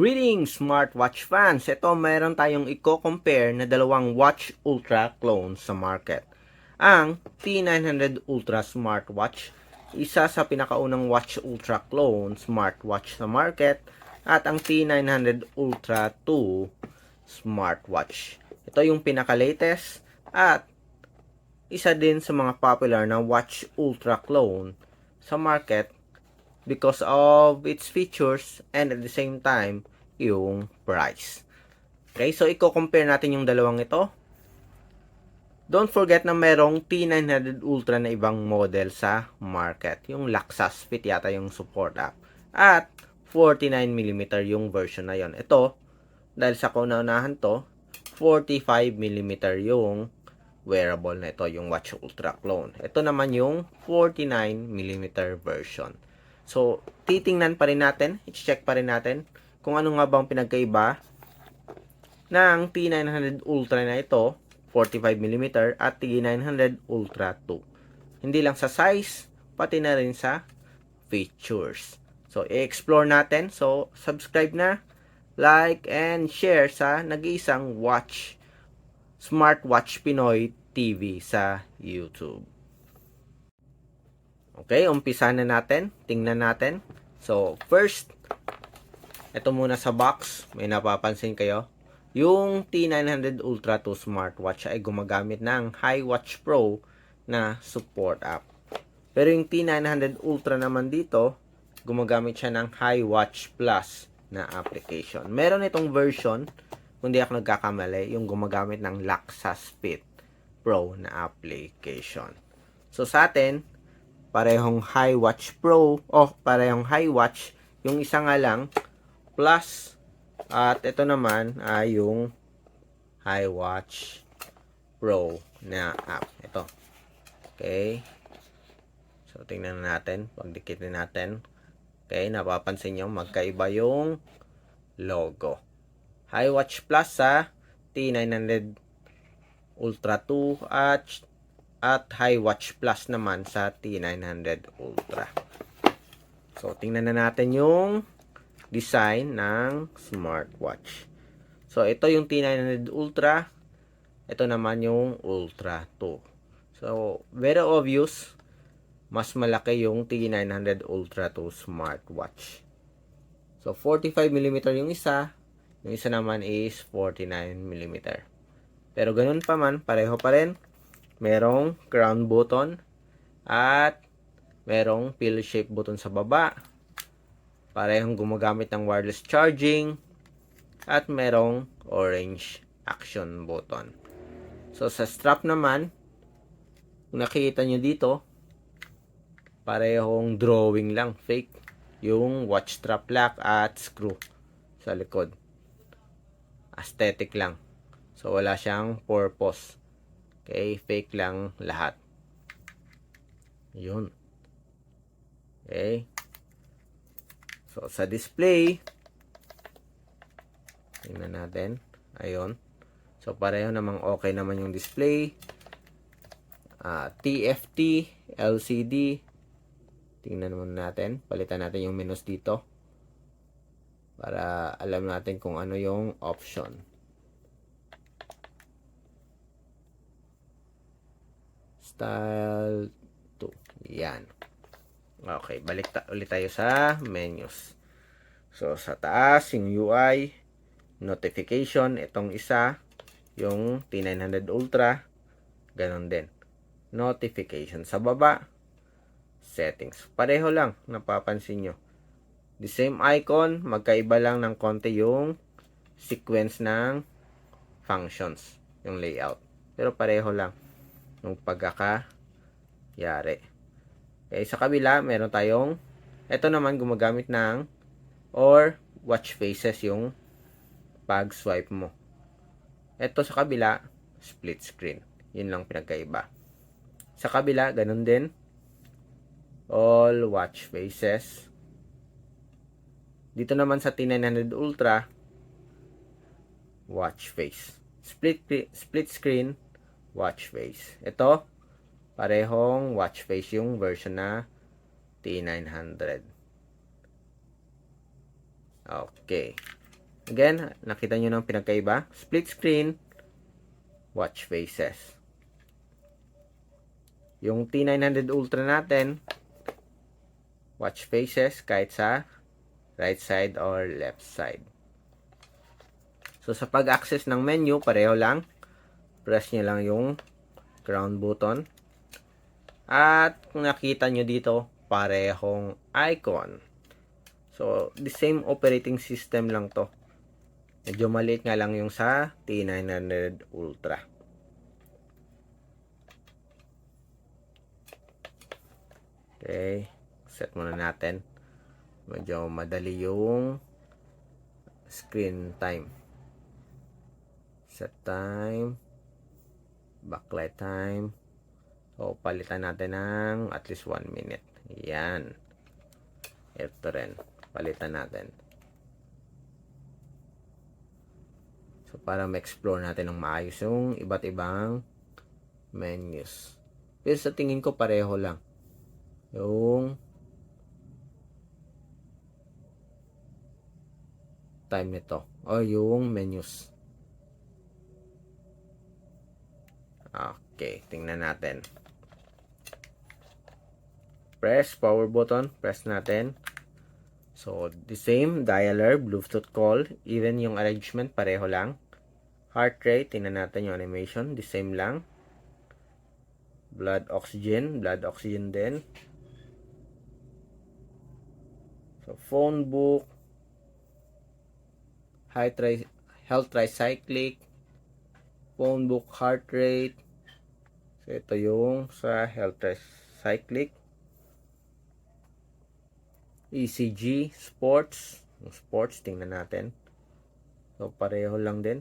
Greetings smartwatch fans! Ito mayroon tayong i-compare na dalawang Watch Ultra clone sa market. Ang T900 Ultra smartwatch, isa sa pinakaunang Watch Ultra clone smartwatch sa market at ang T900 Ultra 2 smartwatch. Ito yung pinaka-latest at isa din sa mga popular na Watch Ultra clone sa market because of its features and at the same time yung price. Okay, so i-compare natin yung dalawang ito. Don't forget na merong T900 Ultra na ibang model sa market. Yung Laxas Fit yata yung support app. At 49mm yung version na yon. Ito, dahil sa kauna-unahan to, 45mm yung wearable na ito, yung Watch Ultra Clone. Ito naman yung 49mm version. So, titingnan pa rin natin, i-check pa rin natin kung ano nga bang pinagkaiba ng T900 Ultra na ito, 45mm at T900 Ultra 2. Hindi lang sa size, pati na rin sa features. So, i-explore natin. So, subscribe na, like, and share sa nag-iisang watch, Smartwatch Pinoy TV sa YouTube. Okay, umpisa na natin. Tingnan natin. So, first, ito muna sa box. May napapansin kayo. Yung T900 Ultra 2 smartwatch ay gumagamit ng HiWatch Pro na support app. Pero yung T900 Ultra naman dito, gumagamit siya ng HiWatch Plus na application. Meron itong version, kung di ako nagkakamali, yung gumagamit ng Laxas Fit Pro na application. So sa atin, parehong High Watch Pro o oh, parehong High Watch. Yung isa nga lang plus at ito naman ay yung High Watch Pro na app. Ito. Okay. So tingnan natin pagdikitin natin. Okay napapansin nyo magkaiba yung logo. High Watch Plus sa T900 Ultra 2 at at High Watch Plus naman sa T900 Ultra. So, tingnan na natin yung design ng smartwatch. So, ito yung T900 Ultra. Ito naman yung Ultra 2. So, very obvious, mas malaki yung T900 Ultra 2 smartwatch. So, 45mm yung isa. Yung isa naman is 49mm. Pero ganun pa man, pareho pa rin merong crown button at merong pill shape button sa baba. Parehong gumagamit ng wireless charging at merong orange action button. So sa strap naman, kung nakikita nyo dito, parehong drawing lang, fake. Yung watch strap lock at screw sa likod. Aesthetic lang. So wala siyang purpose. Okay, fake lang lahat. Yun. Okay. So, sa display, tingnan natin. Ayun. So, pareho namang okay naman yung display. Uh, TFT, LCD. Tingnan naman natin. Palitan natin yung menus dito. Para alam natin kung ano yung option. Style 2. Yan. Okay, balik ta ulit tayo sa menus. So, sa taas, yung UI, notification, itong isa, yung T900 Ultra, ganon din. Notification. Sa baba, settings. Pareho lang, napapansin nyo. The same icon, magkaiba lang ng konti yung sequence ng functions, yung layout. Pero pareho lang ng pagkakayari. Okay, sa kabila, meron tayong, ito naman gumagamit ng, or watch faces yung pag swipe mo. Ito sa kabila, split screen. Yun lang pinagkaiba. Sa kabila, ganun din. All watch faces. Dito naman sa T900 Ultra, watch face. Split, split screen, watch face. Ito, parehong watch face yung version na T900. Okay. Again, nakita nyo ng pinagkaiba. Split screen, watch faces. Yung T900 Ultra natin, watch faces kahit sa right side or left side. So, sa pag-access ng menu, pareho lang. Press nyo lang yung crown button. At kung nakita nyo dito, parehong icon. So, the same operating system lang to. Medyo maliit nga lang yung sa T900 Ultra. Okay. Set muna natin. Medyo madali yung screen time. Set time. Backlight time. So, palitan natin ng at least 1 minute. Yan. Ito rin. Palitan natin. So, para ma-explore natin ng maayos yung iba't ibang menus. Pero sa tingin ko pareho lang. Yung time nito. O yung menus. Okay, tingnan natin. Press power button, press natin. So, the same dialer, Bluetooth call, even yung arrangement pareho lang. Heart rate, tingnan natin yung animation, the same lang. Blood oxygen, blood oxygen din. So, phone book, tri health tricyclic, phone book heart rate. So, ito yung sa health tricyclic. ECG, sports. Yung sports, tingnan natin. So, pareho lang din.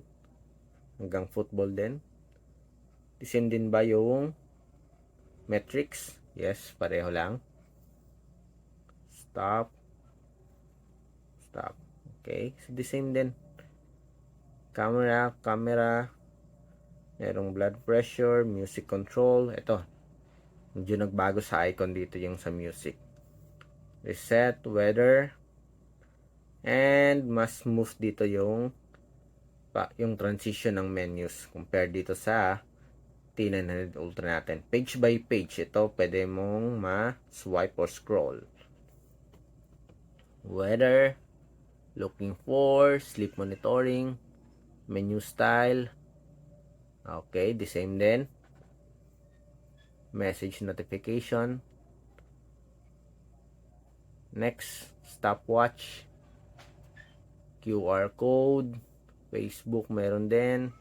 Hanggang football din. The same din ba yung metrics? Yes, pareho lang. Stop. Stop. Okay. So, the same din. Camera, camera. Merong blood pressure, music control. Ito. Medyo nagbago sa icon dito yung sa music. Reset, weather. And mas smooth dito yung yung transition ng menus compare dito sa T900 Ultra natin. Page by page. Ito, pwede mong ma-swipe or scroll. Weather. Looking for. Sleep monitoring. Menu style. Okay, the same din. Message notification. Next, stopwatch. QR code. Facebook meron din.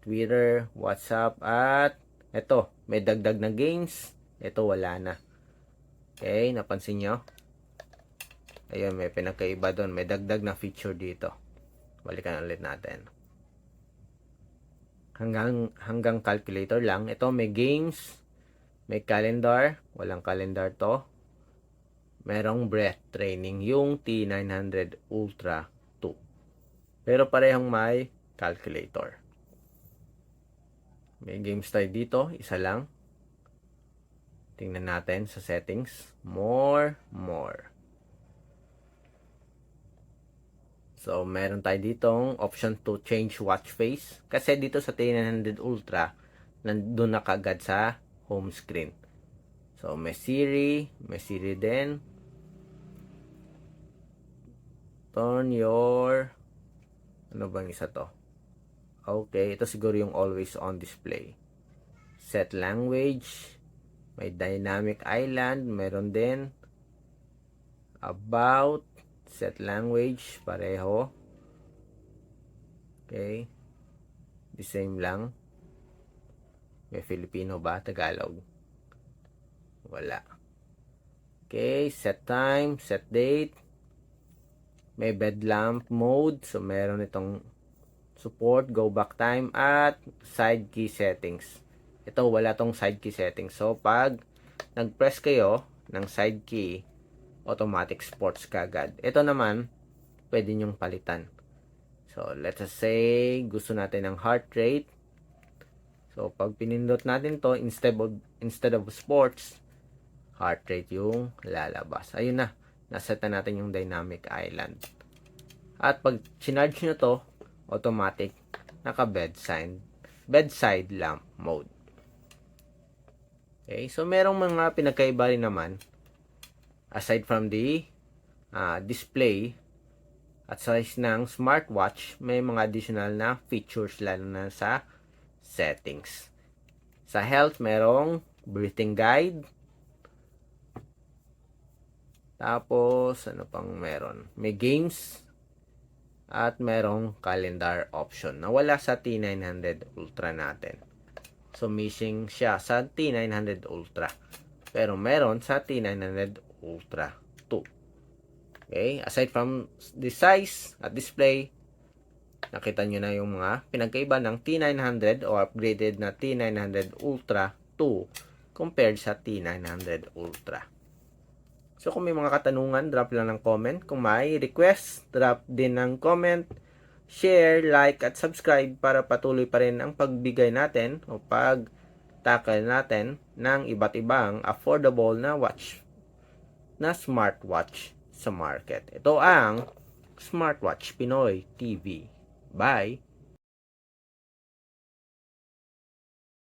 Twitter, WhatsApp, at eto, may dagdag na games. Ito wala na. Okay, napansin nyo? Ayun, may pinagkaiba doon. May dagdag na feature dito. Balikan ulit natin. Hanggang, hanggang calculator lang. Ito, may games, may calendar. Walang calendar to. Merong breath training. Yung T900 Ultra 2. Pero parehong may calculator. May games tayo dito. Isa lang. Tingnan natin sa settings. More, more. So, meron tayo ditong option to change watch face. Kasi dito sa T900 Ultra, nandun na kagad sa home screen. So, may Siri, may Siri din. Turn your, ano bang isa to? Okay, ito siguro yung always on display. Set language, may dynamic island, meron din. About, set language, pareho. Okay. The same lang. May Filipino ba? Tagalog? Wala. Okay, set time, set date. May bed lamp mode. So, meron itong support, go back time, at side key settings. Ito, wala tong side key settings. So, pag nag-press kayo ng side key, automatic sports kagad. Ito naman, pwede nyong palitan. So, let's say, gusto natin ng heart rate. So, pag pinindot natin to, instead of, instead of sports, heart rate yung lalabas. Ayun na, naseta natin yung dynamic island. At pag sinarge nyo to, automatic, naka bedside, bedside lamp mode. Okay, so merong mga pinagkaiba rin naman aside from the ah, display at size ng smartwatch, may mga additional na features lalo na sa settings. Sa health, merong breathing guide. Tapos, ano pang meron? May games at merong calendar option na wala sa T900 Ultra natin. So, missing siya sa T900 Ultra. Pero meron sa T900 Ultra 2. Okay? Aside from the size at display, nakita nyo na yung mga pinagkaiba ng T900 o upgraded na T900 Ultra 2 compared sa T900 Ultra. So, kung may mga katanungan, drop lang ng comment. Kung may request, drop din ng comment. Share, like, at subscribe para patuloy pa rin ang pagbigay natin o pag-tackle natin ng iba't ibang affordable na watch na smartwatch sa market. Ito ang Smartwatch Pinoy TV. Bye!